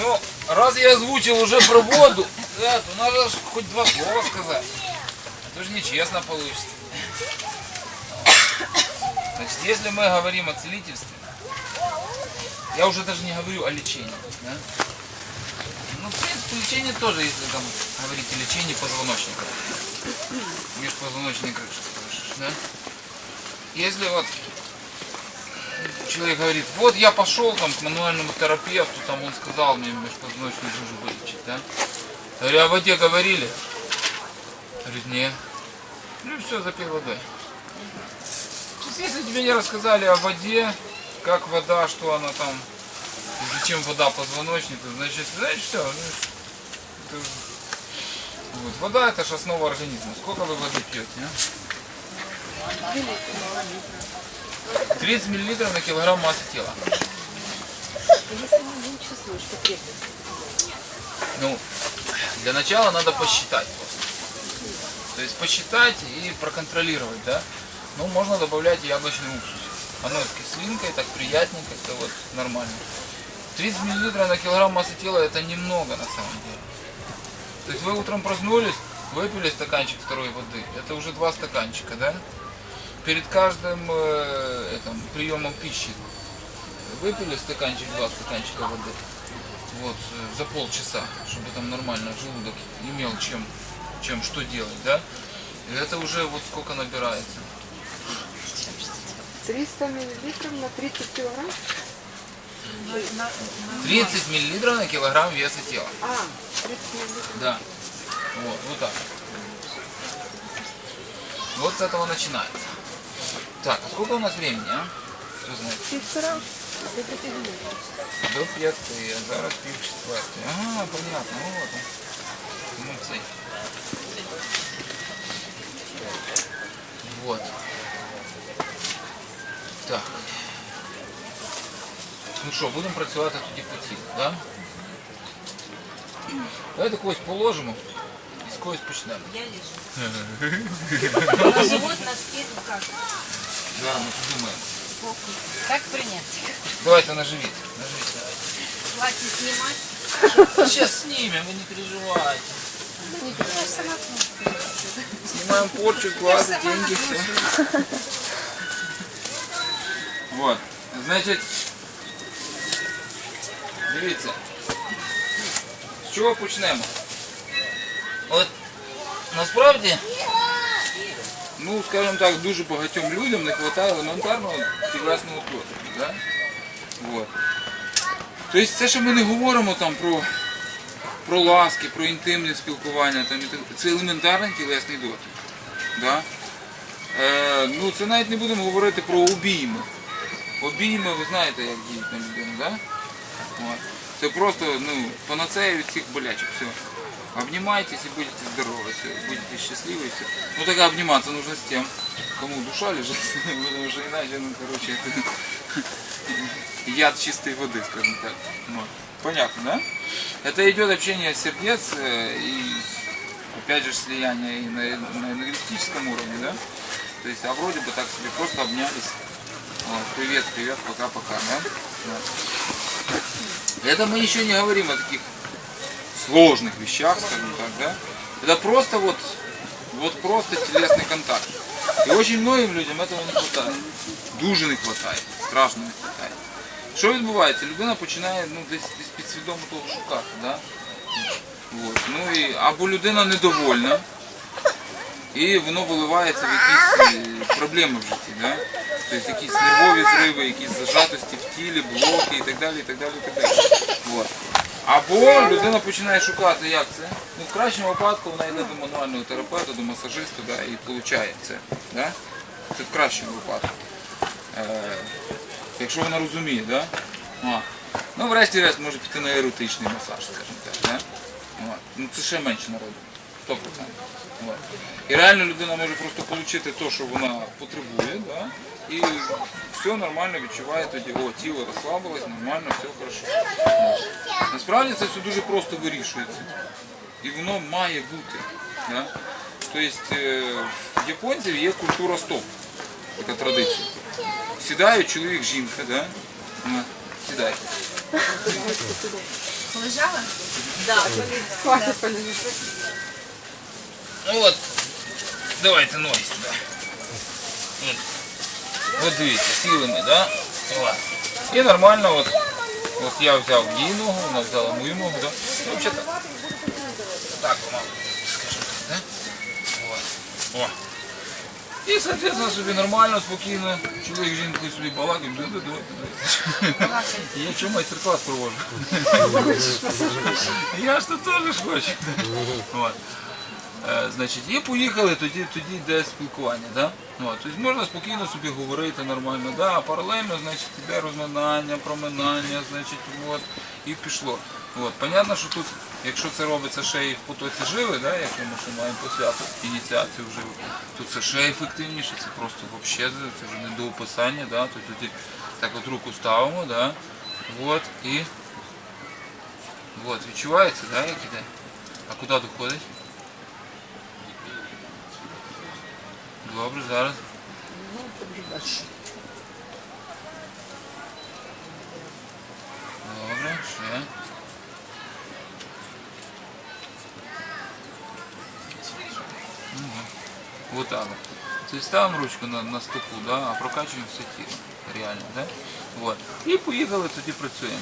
Ну, раз я озвучил уже про воду, да, то надо хоть два слова сказать. А то же нечестно получится. Значит, если мы говорим о целительстве, я уже даже не говорю о лечении, да? Ну, в принципе, лечение тоже, если там говорить о лечении позвоночника. Межпозвоночной крыши, да? Если вот человек говорит, вот я пошел там к мануальному терапевту, там он сказал мне межпозвоночную жужу вылечить, да? Говорю, о воде говорили? Говорит, нет. Ну и все, запей водой. Если тебе не рассказали о воде, как вода, что она там, зачем вода позвоночнику, значит, знаешь, все. вот. Вода это же основа организма. Сколько вы воды пьете, а? 30 миллилитров на килограмм массы тела. Ну, для начала надо посчитать просто. То есть посчитать и проконтролировать, да? Ну, можно добавлять яблочный уксус. Оно с кислинкой, так приятненько, это вот нормально. 30 миллилитров на килограмм массы тела это немного на самом деле. То есть вы утром проснулись, выпили стаканчик второй воды. Это уже два стаканчика, да? Перед каждым э, этим, приемом пищи выпили стаканчик, два стаканчика воды. Вот, э, за полчаса, чтобы там нормально желудок имел чем, чем что делать, да? И это уже вот сколько набирается. 300 миллилитров на 30 килограмм? 30 миллилитров на килограмм веса тела. А, 30 миллилитров. Да. Вот, вот так. Вот с этого начинается. Так, а сколько у нас времени, а? Кто знает? Півтора. А ти притягнув. До п'яти, а зараз пів четвертої. Ага, понятно, ну вот. он. Молодці. Вот. Так. Ну що, будемо працювати тоді по тілу, да? Давайте когось положимо і з когось почнемо. Я лежу. На живот, на спину, как? Да, ми подумаємо. Как принять? Давайте на живіт. На живіт давайте. Платье снимать? Сейчас снимем, вы не переживайте. Я сама Снимаем порчу, глазы, деньги, все. Вот. Значить, дивіться. З чого почнемо? От насправді, ну, скажімо так, дуже багатьом людям не вистачає елементарного тілесного доторку. Да? Вот. Тобто це, що ми не говоримо там про, про ласки, про інтимне спілкування, там, це елементарний тілесний дотик. Да? Е, ну, це навіть не будемо говорити про обійми. Обійми, ви знаєте, як діють на людину, да? Це просто ну, панацея від всіх болячок. Все. Обнимайтесь и будете здоровы, все, будете счастливы. Все. Ну тогда обниматься нужно с тем, кому душа лежит, потому что иначе, ну короче, это яд чистой воды, скажем так. Вот. Понятно, да? Это идет общение сердец э, и опять же слияние и на, на энергетическом уровне, да? То есть, а вроде бы так себе просто обнялись. Вот, привет, привет, пока-пока, да? Вот. Это мы еще не говорим о таких сложных вещах, скажем так, да? Это просто вот, вот просто телесный контакт. И очень многим людям этого не хватает. Дуже не хватає, страшно не хватає. Що відбувається? Людина починає ну, десь, десь підсвідомо того шукати. Да? От. Ну, і, або людина недовольна, і воно виливається в якісь е, проблеми в житті. Да? Тобто якісь нервові зриви, якісь зажатості в тілі, блоки і так далі. і так далі, і так далі. От. Або людина починає шукати, як це. Ну, в кращому випадку вона йде до мануального терапевта, до масажиста да, і отримує це. Да? Це в кращому випадку. Е, якщо вона розуміє, да? А. Ну, врешті-решт може піти на еротичний масаж, скажімо так. Да? Ну, це ще менше народу. 100%. От. І реально людина може просто отримати те, що вона потребує, да? і все нормально відчуває тоді, о, тіло розслабилось, нормально, все хорошо. От. Насправді це все дуже просто вирішується. І воно має бути. Да? Тобто е, в японців є культура стоп, така традиція. Сідають чоловік, жінка, да? Ну, Сідайте. Лежала? Хватит полежать. Ну от, давайте ноги сюди. От, от дивіться, сіли ми, да? От. І нормально, от, От я взяв її ногу, вона взяла мою ногу, да? Ну, взагалі так. Так, вона, скажімо так, да? О. І, соответственно, собі нормально, спокійно, чоловік з жінкою собі балакають, да, да, да, да. Я чому майстер-клас проводжу? Я ж тут теж хочу. Е, значить, і поїхали, тоді, тоді йде спілкування. Да? От, тобто можна спокійно собі говорити нормально. Да? А паралельно значить, йде розминання, проминання, значить, от, і пішло. От. Понятно, що тут, якщо це робиться ще і в потоці живи, да? як ми маємо посвяту ініціацію живу, то це ще ефективніше, це просто взагалі це вже не до описання. Да? Тоді так от руку ставимо, да? от, і от, відчувається, да, як іде? А куди доходить? Добре, зараз. Добре, ще. Угу. Вот. Тобто ставимо ручку на, стопу, а прокачуємо все тіло. Реально, да? І поїхали, тоді працюємо.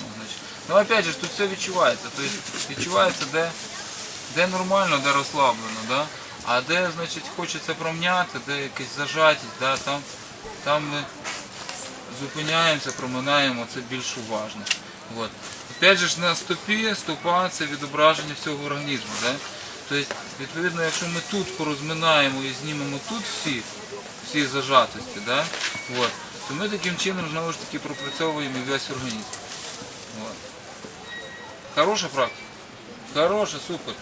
Ну опять же, тут все відчувається. Тобто відчувається, де нормально, де розслаблено, да? А де значить, хочеться промняти, де якась зажатість, да? там, там ми зупиняємося, проминаємо, це більш уважно. От. Опять же на стопі, стопа це відображення всього організму. Да? Тобто, відповідно, якщо ми тут порозминаємо і знімемо тут всі, всі зажатості, да? От, то ми таким чином знову ж таки пропрацьовуємо весь організм. От. Хороша практика? Хороша, супер.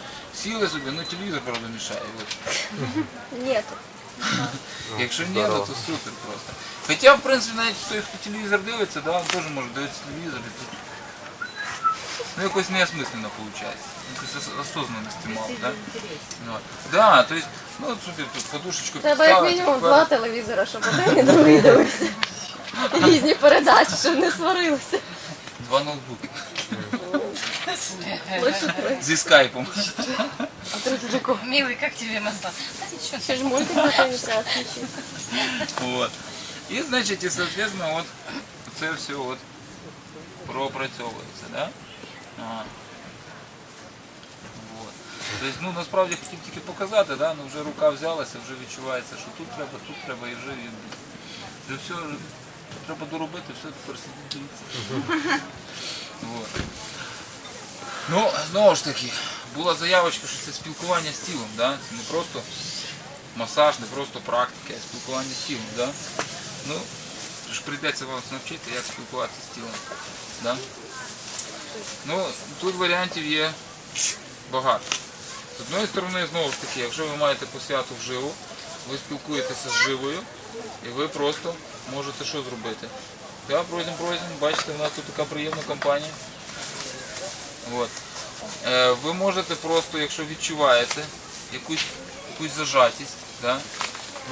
Сіли собі, ну телевізор, правда, мішає. От. Якщо ні, ну, то супер просто. Хоча, в принципі, навіть той, хто телевізор дивиться, да, він теж може дивитися телевізор і тут. Ну якось неосмисленно виходить. Якось ос- осознанності мало, да? Ну, да, то есть, ну от собі тут подушечку Треба як підставити, мінімум тепер- два телевізора, щоб один другий дивився. Різні передачі, щоб не сварилися. Два ноутбуки. Лише три. Зі скайпом. А третій для кого? Милый, как тебе массаж? Да ничего. Ще ж мультик на ініціації. Вот. І, значить, і, соответственно, от це все от пропрацьовується, да? Ага. Вот. Тобто, ну, насправді хотів тільки показати, да? ну, вже рука взялася, вже відчувається, що тут треба, тут треба і вже, і, вже все, треба доробити, все тепер сидіть дивіться. Вот. Ну, знову ж таки, була заявочка, що це спілкування з тілом, да? це не просто масаж, не просто практика, а спілкування з тілом. Да? Ну, ж прийдеться вас навчити, як спілкуватися з тілом. Да? Ну, тут варіантів є багато. З одної сторони, знову ж таки, якщо ви маєте посвяту вживу, ви спілкуєтеся з живою і ви просто можете що зробити? Да, пройдемо, пройдемо, бачите, у нас тут така приємна компанія. От. Е, ви можете просто, якщо відчуваєте якусь, якусь зажатість, да,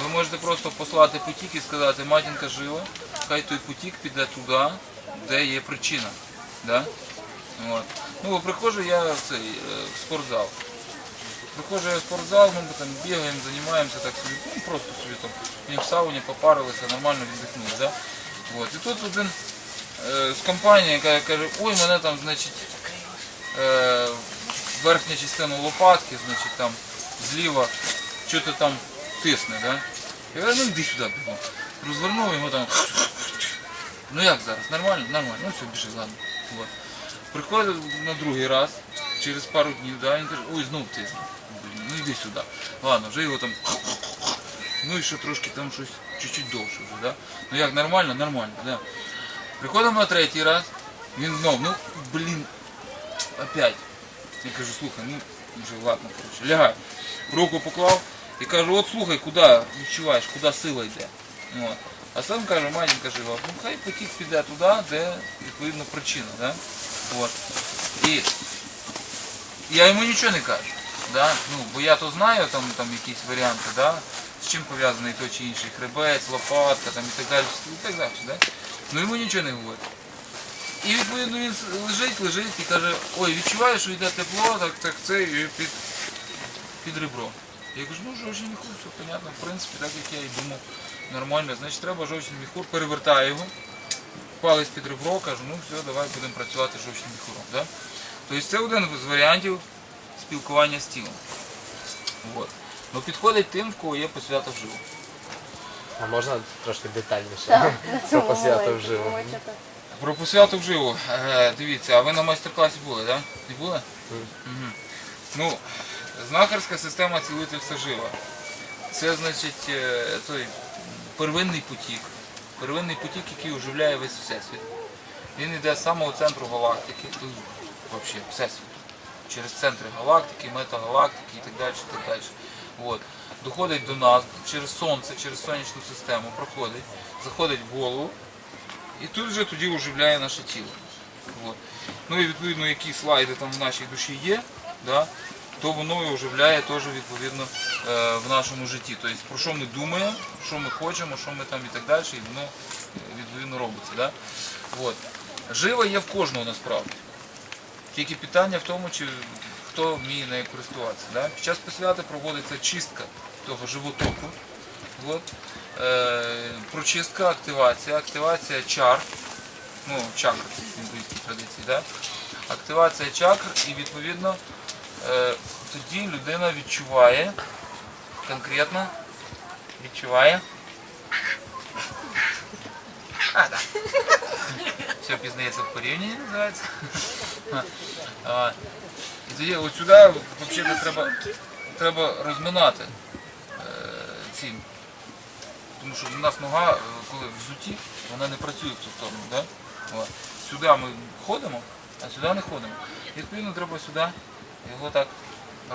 ви можете просто послати потік і сказати, матінка жива, хай той потік піде туди, де є причина. Да? От. Ну, приходжу я в цей е, в спортзал. Приходжу я в спортзал, ми там бігаємо, займаємося так собі, ну просто собі там і в сауні попарилися, нормально віддихнули. Да? От. І тут один е, з компанії, каже, ой, мене там, значить, е, верхня частина лопатки, значить там зліва що-то там тисне, да? Я кажу, ну йди сюди бігом. Розвернув його там. Ну як зараз? Нормально? Нормально. Ну все, більше ладно. Вот. Приходить на другий раз, через пару днів, да, він каже, ой, знов тисне. Блін, ну йди сюди. Ладно, вже його там. Ну і ще трошки там щось чуть-чуть довше вже, да? Ну як, нормально? Нормально, да. Приходимо на третій раз, він знов, ну, блін, опять. Я кажу, слухай, ну вже ладно, коротше, лягай. Руку поклав і кажу, от слухай, куди відчуваєш, куди сила йде. От. А сам каже, матінка жива, ну хай потік піде туди, де відповідно причина. Да? От. І я йому нічого не кажу. Да? Ну, бо я то знаю там, там якісь варіанти, да? з чим пов'язаний той чи інший хребець, лопатка там, і так далі. І так далі да? Ну йому нічого не говорю. І відповідно він лежить, лежить і каже, ой, відчуваєш, що йде тепло, так, так це і під, під ребро. Я кажу, ну жовчний міхур, все понятно, в принципі, так як я і думав, нормально. Значить, треба жовчний міхур, перевертаю його, палець під ребро, кажу, ну все, давай будемо працювати з жовчним міхуром. Да? Тобто це один з варіантів спілкування з тілом. От. Ну, підходить тим, в кого є посвята вживу. А можна трошки детальніше? Про цьому посвяту вживу. Про посвяту вживу. Е, дивіться, а ви на майстер-класі були, так? Не були? Угу. Ну, знахарська система цілительства жива. Це значить е, той первинний потік. Первинний потік, який оживляє весь всесвіт. Він йде з самого центру галактики, взагалі, всесвіту. Через центри галактики, метагалактики і так далі. І так далі. От. Доходить до нас через сонце, через сонячну систему, проходить, заходить в голову, і тут вже тоді оживляє наше тіло. От. Ну і відповідно, які слайди там в нашій душі є, да, то воно і оживляє теж відповідно е, в нашому житті. Тобто про що ми думаємо, що ми хочемо, що ми там і так далі, і воно е, відповідно робиться. Да? От. Жива є в кожного насправді. Тільки питання в тому, чи хто вміє нею користуватися. Да? Під час посвяти проводиться чистка того животоку. От. Е, прочистка, активація, активація чар, ну, чакр в індуїзькій традиції, да? активація чакр і відповідно е, тоді людина відчуває конкретно відчуває. А, да. Все пізнається в порівнянні, називається. І тоді от сюди взагалі треба, треба розминати е, ці. Тому що в нас нога, е, коли в взуті, вона не працює в цю сторону. Да? Сюди ми ходимо, а сюди не ходимо. І, відповідно, треба сюди його так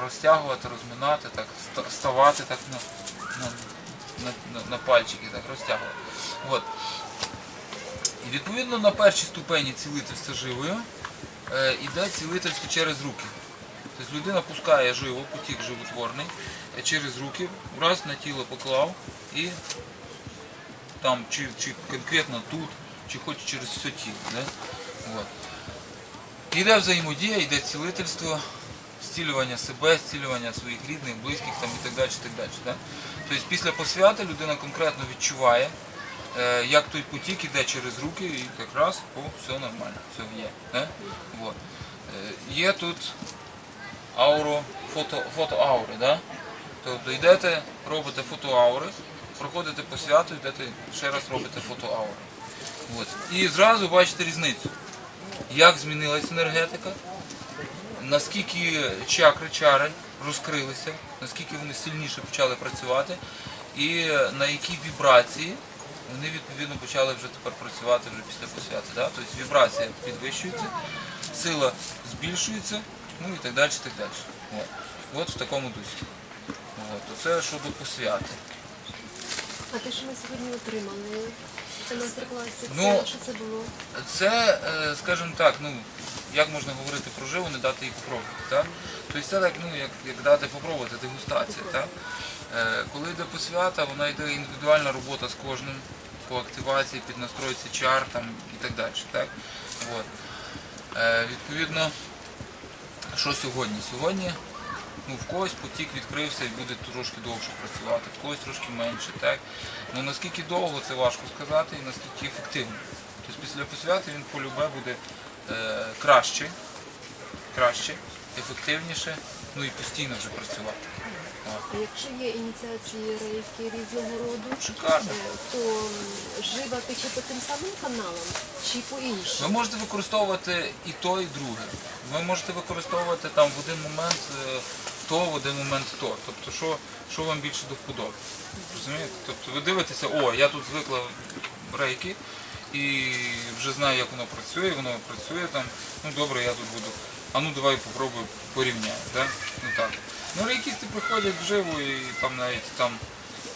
розтягувати, розминати, так, ставати так на, на, на, на, на пальчики, так, розтягувати. От. І відповідно на першій ступені цілительства живою е, іде цілительство через руки. Тобто людина пускає живо, потік животворний е, через руки, раз на тіло поклав і там чи, чи конкретно тут, чи хоч через все тіло. Да? От. Іде взаємодія, йде цілительство, зцілювання себе, зцілювання своїх рідних, близьких там, і так далі. Так далі да? Тобто після посвяти людина конкретно відчуває, е, як той потік іде через руки і якраз о, все нормально, все є. Да? От. Е, Є тут ауру, фото, фотоаури. Да? Тобто йдете, робите фотоаури, проходите по святу, йдете ще раз робите фотоаури. От. І зразу бачите різницю, як змінилася енергетика, наскільки чакри, чари розкрилися, наскільки вони сильніше почали працювати, і на які вібрації вони відповідно почали вже тепер працювати вже після посвяти. Да? Тобто вібрація підвищується, сила збільшується, ну і так далі. Так далі. От. От в такому дусі. От. Оце щодо посвяти. А те, що ми сьогодні отримали на майстер-класі, це Ну, що це було? Це, е, скажімо так, ну як можна говорити про живу, не дати їй попробувати. Так? Тобто це так, ну, як, як дати попробувати, дегустація. Так? Е, Коли йде посвята, вона йде індивідуальна робота з кожним по активації, під настройці чар там, і так далі. Так? От. Е, Відповідно, що сьогодні? Сьогодні ну, в когось потік відкрився і буде трошки довше працювати, в когось трошки менше. Так? Ну наскільки довго це важко сказати і наскільки ефективно. Тобто після посвяти він полюбе буде е, краще, краще, ефективніше, ну і постійно вже працювати. А якщо є ініціації рейки різного роду, Шикарно. е, то жива тече по тим самим каналам чи по Ви можете використовувати і то, і друге. Ви можете використовувати там в один момент е, то, в один момент то. Тобто, що, що вам більше до вподоби. Розумієте? Тобто ви дивитеся, о, я тут звикла в рейки і вже знаю, як воно працює, воно працює там, ну добре, я тут буду. А ну давай попробую порівняю. Да? Ну так. Ну рейкісти приходять вживу і там навіть там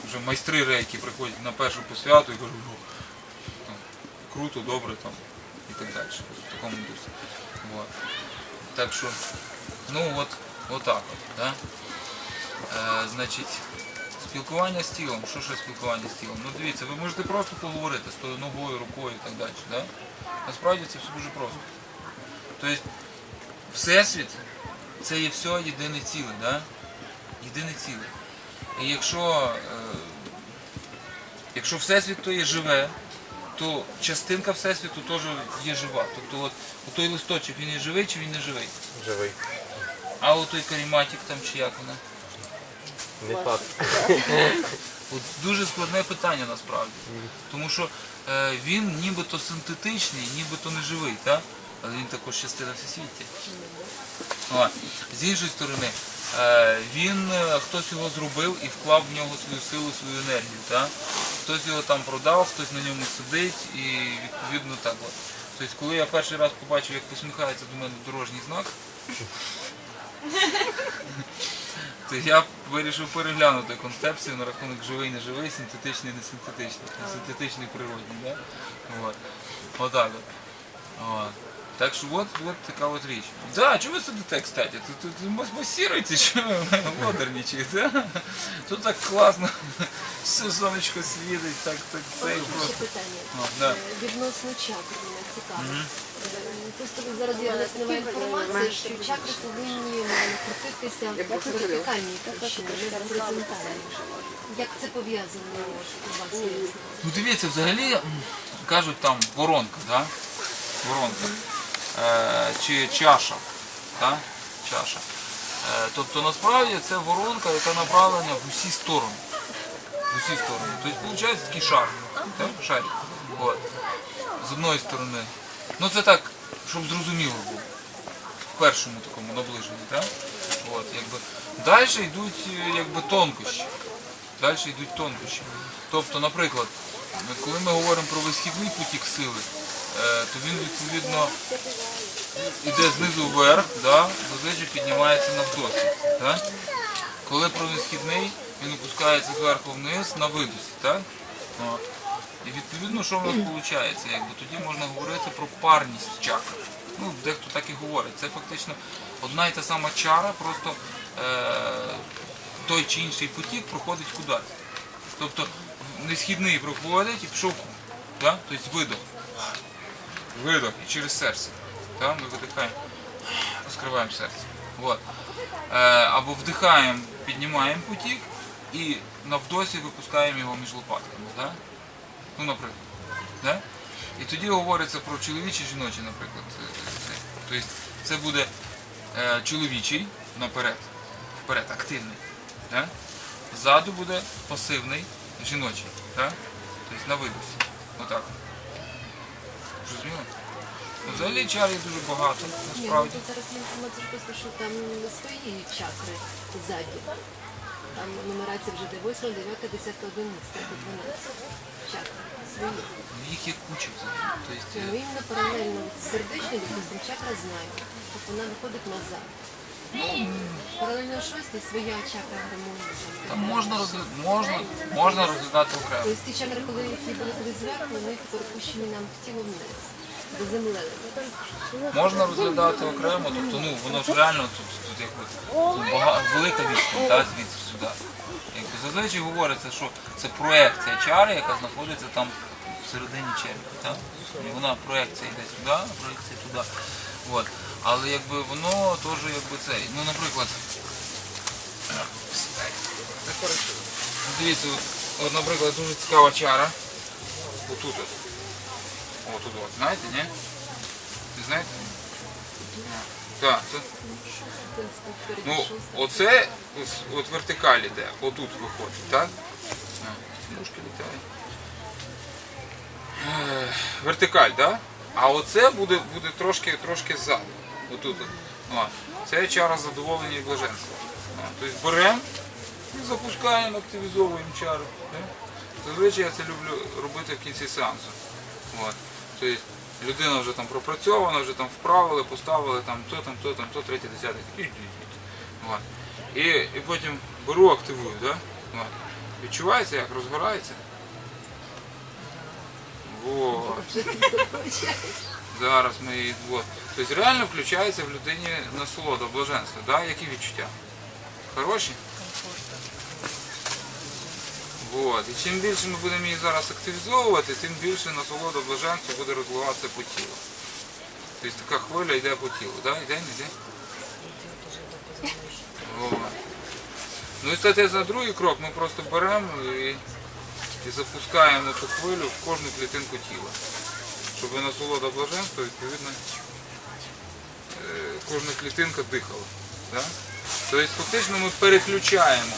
вже майстри рейки приходять на першу посвяту і кажуть, «О, там, круто, добре там і так далі. В такому дусі. Вот. Так що, ну от, отак от. Да? Е, значить, спілкування з тілом. Що ще спілкування з тілом? Ну дивіться, ви можете просто поговорити з тою ногою, рукою і так далі. Да? Насправді це все дуже просто. Тобто Всесвіт це є все єдине ціле, да? єдине ціле. І якщо, е, якщо Всесвіт то є живе, то частинка Всесвіту теж є жива. Тобто от, от той листочок він є живий чи він не живий? Живий. А от той каріматик там чи як вона? Не факт. От дуже складне питання насправді. Тому що е, він нібито синтетичний, нібито не живий, так? Але він також частина всесвіття. О, з іншої сторони, е, він, е, хтось його зробив і вклав в нього свою силу, свою енергію. Так? Хтось його там продав, хтось на ньому сидить і відповідно так. От. Тобто, коли я перший раз побачив, як посміхається до мене дорожній знак, то я вирішив переглянути концепцію на рахунок живий, не живий, синтетичний, не синтетичний, синтетичний природний. Да? От. Отак от. Так що от, от така от річ. Да, чого ви сидите, кстати? Тут, тут мас- масіруєте, що лодерничаєте? Тут так класно, все сонечко світить, так, так, це Ще просто. питання. О, да. Е, Відносно чакр мене цікаво. Е, Просто зараз з'явилася нова інформація, що чакри повинні е, крутитися в вертикальній площині, не в горизонтальній. Як це пов'язано у вас? є? Ну дивіться, взагалі м, кажуть там воронка, да? воронка. Е, чи чаша. Да? чаша. Е, тобто насправді це воронка, яка направлена в усі сторони. В усі сторони. Тобто виходить такий шар. Так? Шарик. От. З одної сторони. Ну це так, щоб зрозуміло було. В першому такому наближенні. Так? От, якби. Далі йдуть е, якби, тонкощі. Далі йдуть тонкощі. Тобто, наприклад, коли ми говоримо про висхідний потік сили, то він відповідно йде знизу вверх, да, зазвичай піднімається навдосі. Да? Коли про висхідний, він опускається зверху вниз на видосі. От. І відповідно, що в нас виходить? Якби, тоді можна говорити про парність чакр. Ну, дехто так і говорить. Це фактично одна і та сама чара, просто е, той чи інший потік проходить кудись. Тобто несхідний проходить і пішов, да? тобто видох. Видох і через серце. Да? Ми видихаємо, розкриваємо серце. Вот. Е, або вдихаємо, піднімаємо потік і навдосі випускаємо його між лопатками. Да? Ну, наприклад. Да? І тоді говориться про чоловічі жіночі, наприклад. е. Тобто це буде е, чоловічий наперед, вперед, активний. Да? Ззаду буде пасивний жіночий. Да? Тобто на видосі. Отак. Зрозуміло? Ну, Взагалі чарів дуже багато, Ні, ну насправді. тут зараз інформація просто, що там свої чакри ззаді. Там нумерація вже де 8, 9, 10, 11, 12. Чакри свої. Їх є куча взагалі. Тобто, Ну, іменно паралельно з сердечною, допустим, чакра знає. Тобто вона виходить назад. Паралельно шостій своя чакра гармонії. там можна, розгля... можна, можна розглядати окремо. Тобто ті чакри, коли які були колись зверху, вони перепущені нам в тіло вниз. До землі. Можна розглядати окремо, тобто ну воно ж реально тут, тут якби тут бага... велика відстань та, звідси сюди. Якби зазвичай говориться, що це проекція чари, яка знаходиться там всередині черепа. Так? І вона проекція йде сюди, проекція туди. От. Але якби воно теж якби цей. Ну, наприклад. Дивіться, от, наприклад, дуже цікава чара. Отут. От. Отут, от, знаєте, ні? Ви знаєте? Так, це, ну, оце от вертикаль іде, отут виходить, так? Мушки літають. Вертикаль, так? А оце буде, буде трошки, трошки ззаду. Отут. О, Це чара задоволення і блаженства. Тобто беремо і запускаємо, активізовуємо чару. Зазвичай я це люблю робити в кінці сеансу. От. Тобто людина вже там пропрацьована, вже там вправили, поставили там то, там, то, там, то, третє, десяте. І, і, і. От. І, і потім беру, активую. Да? От. Відчувається, як розгорається. Вот. Зараз ми її. Вот. Тобто реально включається в людині насолода, блаженство. Да? Які відчуття? Хороші? От. І чим більше ми будемо її зараз активізовувати, тим більше насолода блаженства буде розливатися по тілу. Тобто така хвиля йде по тілу. Да? Йде, не йде? Ну і соответственно, другий крок ми просто беремо і, і запускаємо ту хвилю в кожну клітинку тіла. Щоб насолода блаженства, відповідно, кожна клітинка дихала. Да? Тобто фактично ми переключаємо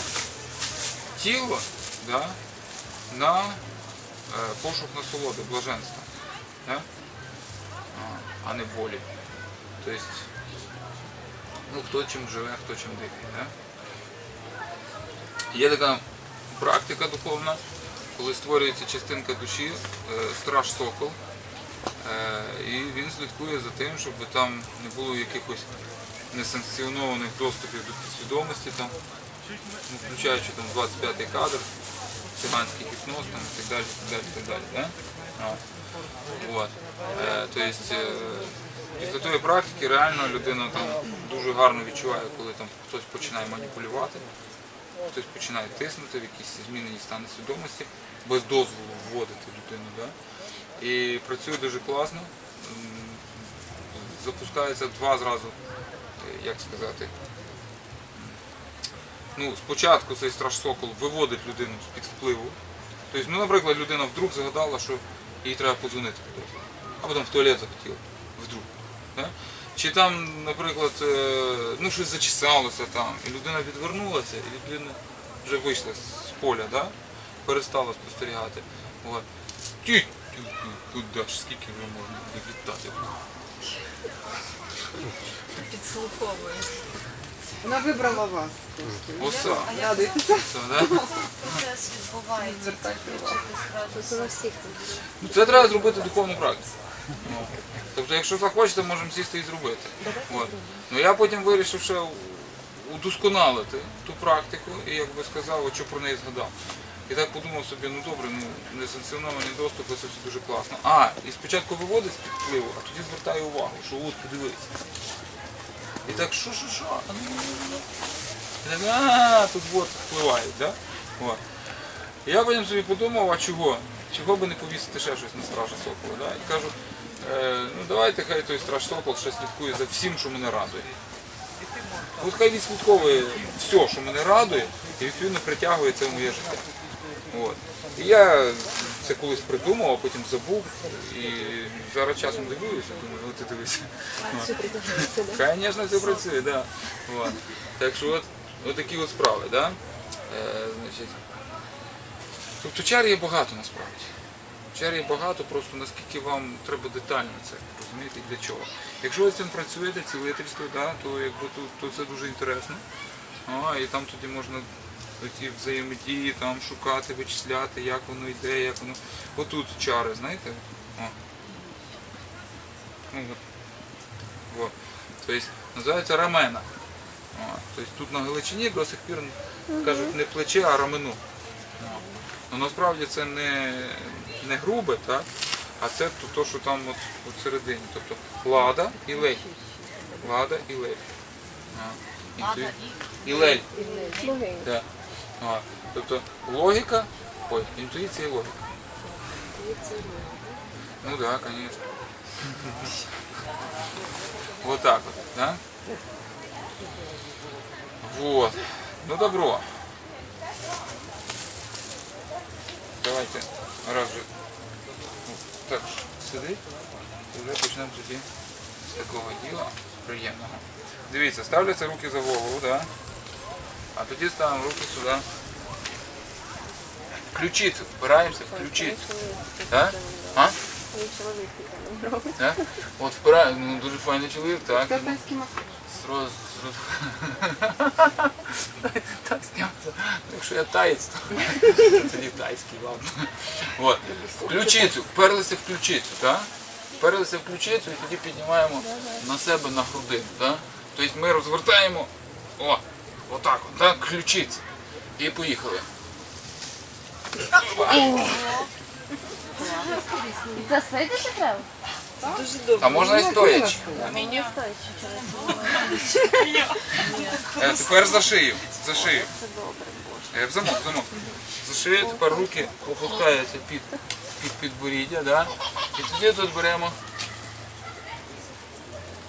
тіло да, на е, пошук насолоди, блаженства. Да? А, не болі. Тобто, ну, хто чим живе, хто чим дихає. Да? Є така практика духовна, коли створюється частинка душі, е, страж сокол, і він слідкує за тим, щоб там не було якихось несанкціонованих доступів до підсвідомості, включаючи там 25-й кадр, циганський гіпноз і так далі, так далі, так далі. Да? А. От. Е, е, тої практики реально людина дуже гарно відчуває, коли хтось починає маніпулювати, хтось починає тиснути в якісь змінені стани свідомості, без дозволу вводити людину. І працює дуже класно. Запускається два зразу, як сказати. Ну, спочатку цей страж сокол виводить людину з-під впливу. Тобто, ну, наприклад, людина вдруг згадала, що їй треба подзвонити кудись. Або там в туалет захотіла. Вдруг. Да? Чи там, наприклад, е, ну щось зачесалося там, і людина відвернулася, і відповідно вже вийшла з поля, да? перестала спостерігати. От. Куди ж, скільки вже можна літати? Підслуховує. Вона вибрала вас. Оса. Оса, да? Процес відбувається. Ну, це треба зробити духовну практику. Ну, Тобто, якщо захочете, можемо сісти і зробити. От. Ну я потім вирішив ще удосконалити ту практику і якби сказав, що про неї згадав. І так подумав собі, ну добре, ну несанкціонований доступ, це все дуже класно. А, і спочатку виводить з під впливу, а тоді звертаю увагу, що от подивись. І так, що, що, що? А, ну, ну, ну. І так, а, тут от впливають, да? От. Я потім собі подумав, а чого? Чого би не повісити ще щось на стража Сокола? Да? І кажу, е, ну давайте хай той страж Сокол ще слідкує за всім, що мене радує. От хай відслідковує все, що мене радує, і відповідно притягує це в моє життя. От. І я це колись придумав, а потім забув. І зараз часом дивуюся, думаю, ну ти да? Звісно, все працює, да. От. Так що от, от такі от справи, да? Е, значить. Тобто чар є багато насправді. Чар є багато, просто наскільки вам треба детально це розуміти і для чого. Якщо ви з цим працюєте, цілительство, да, то, якби, то, то це дуже інтересно. А, і там тоді можна ті взаємодії там шукати, вичисляти, як воно йде, як воно. Отут чари, знаєте? О. Ну, от. Тобто називається рамена. О, Тобто тут на Галичині до сих пір кажуть не плече, а рамено. О. Ну, насправді це не, не грубе, так? а це то, то, що там от, от всередині. Тобто лада і лель. Лада і лель. А. Інтуї- І лель. Да. А. Тобто логіка, ой, інтуїція і логіка. Ну да, конечно. Вот так вот, да? Вот. Ну добро. Давайте, раз же ну, так то вже почнемо тоді з такого діла приємного. Дивіться, ставляться руки за голову, да? А тоді ставимо руки сюди. Включити, впираємося, включити. Да? А? Чоловік робить. Да? От впираємо, ну дуже файний чоловік, так. Це тайський масаж. Сроз, сроз... так знявся. Якщо я таєць, то тоді тайський, ладно. От. Ключицю, вперлися в ключицю, так? Вперлися в ключицю і тоді піднімаємо на себе на грудину. Так? Тобто ми розвертаємо, о, отак, от, так, ключицю. І поїхали. Засидити треба? А можна і стоячи. Мені Е, Тепер за шию. За шию. Е, В замок, в замок. За шию тепер руки опускаються під, під підборіддя, да? І тоді тут беремо.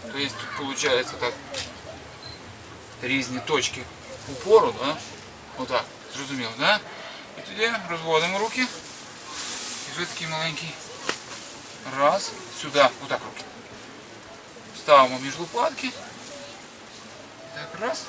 Тобто тут виходить так різні точки упору, да? Отак, зрозуміло, да? І тоді розводимо руки. І вже такий маленький. Раз, сюди, отак руки. Ставимо між лопатки. Так, раз.